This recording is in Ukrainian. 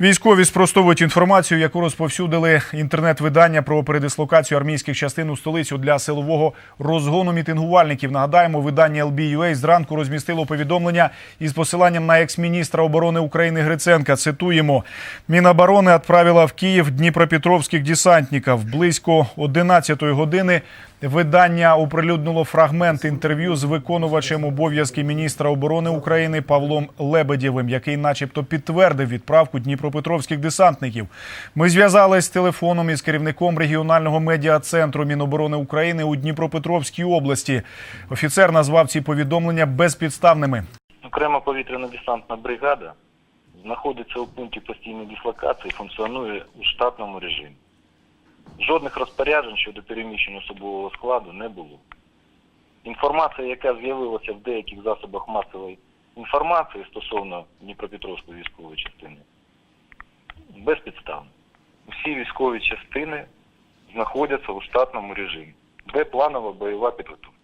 Військові спростовують інформацію, яку розповсюдили інтернет-видання про передислокацію армійських частин у столицю для силового розгону мітингувальників. Нагадаємо, видання LB.UA зранку розмістило повідомлення із посиланням на екс-міністра оборони України Гриценка. Цитуємо: Міноборони відправила в Київ Дніпропетровських десантників. Близько 11-ї години видання оприлюднило фрагмент інтерв'ю з виконувачем обов'язки міністра оборони України Павлом Лебедєвим, який, начебто, підтвердив відправку дніпропетровських десантників. Ми зв'язались телефоном із керівником регіонального медіа-центру Міноборони України у Дніпропетровській області. Офіцер назвав ці повідомлення безпідставними. Окрема повітряно-десантна бригада знаходиться у пункті постійної дислокації, функціонує у штатному режимі. Жодних розпоряджень щодо переміщення особового складу не було. Інформація, яка з'явилася в деяких засобах масової інформації стосовно Дніпропетровської військової частини, безпідставна. Всі військові частини знаходяться у штатному режимі, де планова бойова підготовка.